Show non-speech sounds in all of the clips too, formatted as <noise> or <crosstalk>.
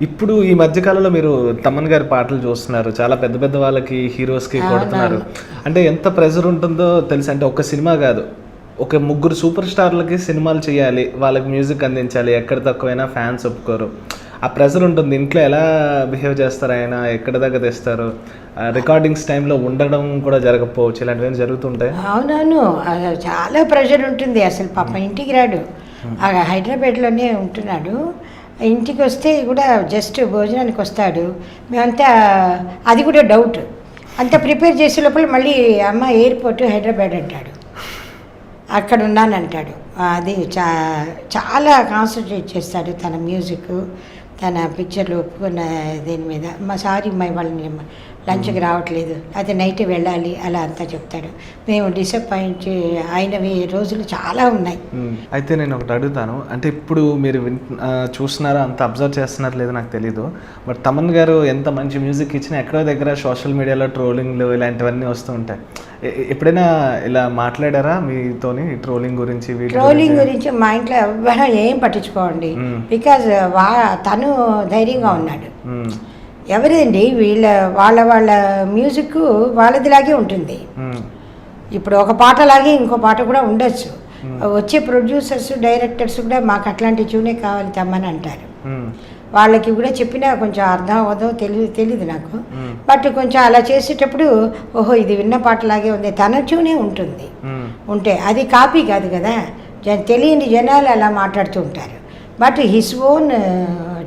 ఇప్పుడు ఈ మధ్య కాలంలో మీరు తమన్ గారి పాటలు చూస్తున్నారు. చాలా పెద్ద పెద్ద వాళ్ళకి హీరోస్కి కొడుతున్నారు. అంటే ఎంత ప్రెజర్ ఉంటుందో తెలుసు. అంటే ఒక సినిమా కాదు. ఒక ముగ్గురు సూపర్ స్టార్లకి సినిమాలు చేయాలి. వాళ్ళకి మ్యూజిక్ అందించాలి. ఎక్కడ తక్కువైనా ఫ్యాన్స్ ఒప్పుకోరు. ఆ ప్రెజర్ ఉంటుంది. ఇంట్లో ఎలా బిహేవ్ చేస్తారు ఆయన? ఎక్కడ దగ్గర తెస్తారు? రికార్డింగ్స్ టైంలో ఉండడం కూడా జరగకపోవచ్చు. ఇలాంటివి జరుగుతుంటాయి? అవునవును. చాలా ప్రెషర్ ఉంటుంది. అసలు పాప ఇంటికి రాడు. ఆ, హైదరాబాద్లోనే ఉంటున్నాడు. ఇంటికి వస్తే కూడా జస్ట్ భోజనానికి వస్తాడు. మేమంతా అది కూడా డౌట్ అంతా ప్రిపేర్ చేసే లోపల మళ్ళీ అమ్మ ఎయిర్పోర్ట్ హైదరాబాద్ అంటాడు. అక్కడ ఉన్నానంటాడు. అది చా చాలా కాన్సన్ట్రేట్ చేస్తాడు తన మ్యూజిక్ తన పిక్చర్లు ఒప్పుకున్న దీని మీద. మా సారీ మా వాళ్ళని లంచ్కి రావట్లేదు. అది నైట్ వెళ్ళాలి అలా అంతా చెప్తాడు. మేము డిసప్పాయింట్ అయినవి రోజులు చాలా ఉన్నాయి. అయితే నేను ఒకటి అడుగుతాను. అంటే ఇప్పుడు మీరు చూస్తున్నారా? అంత అబ్జర్వ్ చేస్తున్నారు లేదో నాకు తెలీదు. బట్ తమన్ గారు ఎంత మంచి మ్యూజిక్ ఇచ్చినా ఎక్కడో దగ్గర సోషల్ మీడియాలో ట్రోలింగ్లు ఇలాంటివన్నీ వస్తూ ఉంటాయి. ఎప్పుడైనా ఇలా మాట్లాడారా మీతోని ట్రోలింగ్ గురించి ట్రోలింగ్ గురించి మా ఇంట్లో ఏం పట్టించుకోండి. బికాజ్ వా తను ధైర్యంగా ఉన్నాడు. ఎవరిదండి? వీళ్ళ వాళ్ళ వాళ్ళ మ్యూజిక్ వాళ్ళదిలాగే ఉంటుంది. ఇప్పుడు ఒక పాటలాగే ఇంకో పాట కూడా ఉండొచ్చు. వచ్చే ప్రొడ్యూసర్స్ డైరెక్టర్స్ కూడా మాకు అట్లాంటి ట్యూనే కావాలి తమ్మని అంటారు. వాళ్ళకి కూడా చెప్పినా కొంచెం అర్థం అవ్వదో తెలియదు తెలీదు నాకు. బట్ కొంచెం అలా చేసేటప్పుడు ఓహో ఇది విన్న పాటలాగే ఉంది. తన ట్యూనే ఉంటుంది. ఉంటే అది కాపీ కాదు కదా. తెలియని జనాలు అలా మాట్లాడుతూ ఉంటారు. బట్ హిస్ ఓన్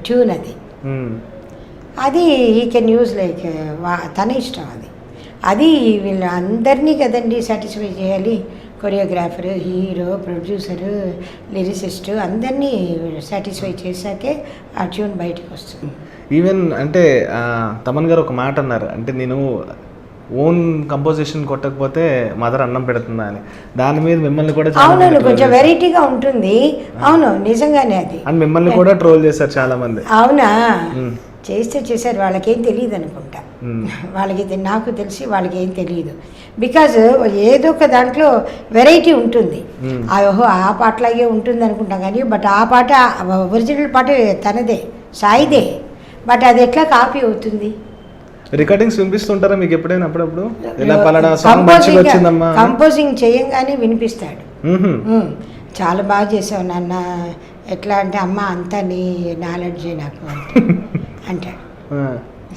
ట్యూన్ అది మ్మ్. అది ఈ కెన్ యూజ్ లైక్ తన ఇష్టం అది. అది వీళ్ళు అందరినీ కదండి సాటిస్ఫై చేయాలి. కొరియోగ్రాఫర్ హీరో ప్రొడ్యూసరు లిరిసిస్ట్ అందరినీ సాటిస్ఫై చేశాకే ఆ ట్యూన్ బయటకు వస్తుంది ఈవెన్ అంటే తమన్ గారు ఒక మాట అన్నారు. అంటే నేను ఓన్ కంపోజిషన్ కొట్టకపోతే మదర్ అన్నం పెడుతుందా అని. దాని మీద మిమ్మల్ని కూడా అవునవును కొంచెం. వెరైటీగా ఉంటుంది. అవును నిజంగానే అది. అండ్ మిమ్మల్ని కూడా ట్రోల్ చేశారు చాలా మంది. అవునా. చేస్తే చేశారు వాళ్ళకేం తెలియదు అనుకుంటా. వాళ్ళకి నాకు తెలిసి వాళ్ళకి ఏం తెలియదు. బికాజ్ ఏదో ఒక దాంట్లో వెరైటీ ఉంటుంది. ఓహో ఆ పాటలాగే ఉంటుంది అనుకుంటాం కానీ బట్ ఆ పాట ఒరిజినల్ పాట తనదే సాయిదే. బట్ అది ఎట్లా కాపీ అవుతుంది? రికార్డింగ్స్ వినిపిస్తుంటారా మీకు ఎప్పుడైనా అప్పుడప్పుడు? ఇలా పలానా సాంగ్ మంచిగా వచ్చిందమ్మా? కంపోజింగ్ చేయంగానే వినిపిస్తాడు. చాలా బాగా చేసావు నాన్న. ఎట్లా అంటే అమ్మ అంతా నీ నాలెడ్జే నాకు <laughs> అంటాడు.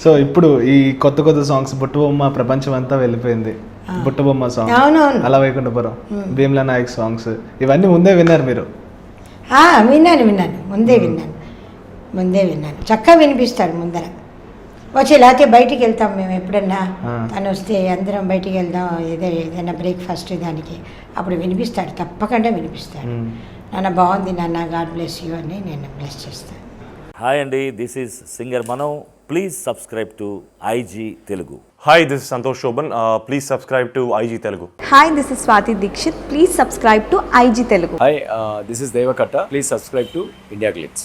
సో ఇప్పుడు ఈ కొత్త కొత్త సాంగ్స్ బుట్టబొమ్మ ప్రపంచం అంతా వెళ్ళిపోయింది. బుట్టబొమ్మ సాంగ్. అలా వైకుంఠపురం. భీమ్లా నాయక్ సాంగ్స్. ఇవన్నీ ముందే విన్నారు మీరు? విన్నాను విన్నాను. ముందే విన్నాను. ముందే విన్నాను. చక్కగా వినిపిస్తాడు ముందర. వచ్చి లేకపోతే బయటికి వెళ్తాం మేము ఎప్పుడన్నా. తను వస్తే అందరం బయటికి వెళ్దాం ఏదో ఏదైనా బ్రేక్ఫాస్ట్ దానికి. అప్పుడు వినిపిస్తాడు తప్పకుండా వినిపిస్తాడు. నాన్న బాగుంది నాన్న గాడ్ బ్లెస్ యూ అని నేను బ్లెస్ చేస్తాను హాయ్ అండి దిస్ ఈజ్ సింగర్ మనం please subscribe to IG Telugu this is Santosh Shoban. Uh, please subscribe to IG Telugu. Hi this is Swathi Dikshit please subscribe to IG Telugu hi this is Deva Katta please subscribe to India glitz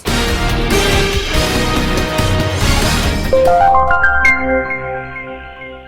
Música